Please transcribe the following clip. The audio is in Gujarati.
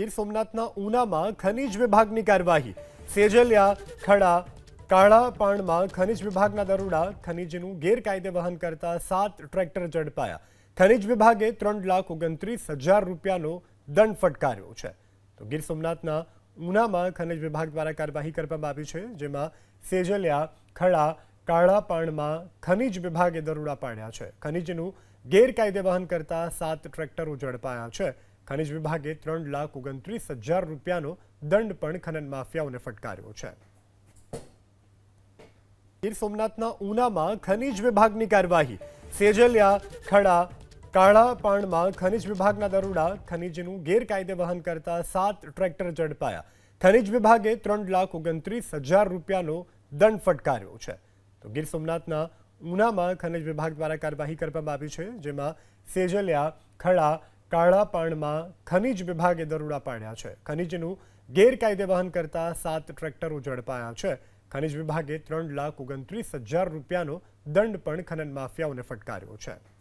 ગીર સોમનાથના ઉનામાં ખનિજ વિભાગની કાર્યવાહી. સેજલિયા, ખડા કાળાપાણમાં ખનિજ વિભાગના દરોડા ખનિજનું ગેરકાયદે વહન કરતા સાત ટ્રેક્ટર ઝડપાયા. ખનીજ વિભાગે ત્રણ લાખ ઓગણત્રીસ હજાર રૂપિયાનો દંડ ફટકાર્યો છે. તો ગીર સોમનાથના ઉનામાં ખનીજ વિભાગ દ્વારા કાર્યવાહી કરવામાં આવી છે, જેમાં સેજલિયા, ખડા કાળાપાણમાં ખનિજ વિભાગે દરોડા પાડ્યા છે. ખનીજનું ગેરકાયદે વહન કરતા સાત ટ્રેક્ટરો ઝડપાયા છે. ખનીજ વિભાગે ત્રણ લાખ ઓગણત્રીસ હજાર રૂપિયાનો દંડ પણ ખનન માફિયાઓને ફટકાર્યો છે. ગીર સોમનાથના ઉનામાં ખનિજ વિભાગની કાર્યવાહી. સેજલિયા, ખડા, કાળા પાણમાં ખનીજ વિભાગના દરોડા ખનીજનું ગેરકાયદે વહન કરતા સાત ટ્રેક્ટર ઝડપાયા. ખનિજ વિભાગે ત્રણ લાખ ઓગણત્રીસ હજાર રૂપિયાનો દંડ ફટકાર્યો છે. તો ગીર સોમનાથના ઉનામાં ખનિજ વિભાગ દ્વારા કાર્યવાહી કરવામાં આવી છે, જેમાં સેજલિયા, ખડા કાળા પાણમાં ખનીજ વિભાગે દરોડા પાડ્યા છે. ખનિજનું ગેરકાયદે વહન કરતા સાત ટ્રેક્ટરો ઝડપાયા છે. ખનિજ વિભાગે ત્રણ લાખ ઓગણત્રીસ હજાર રૂપિયાનો દંડ પણ ખનન માફિયાઓને ફટકાર્યો છે.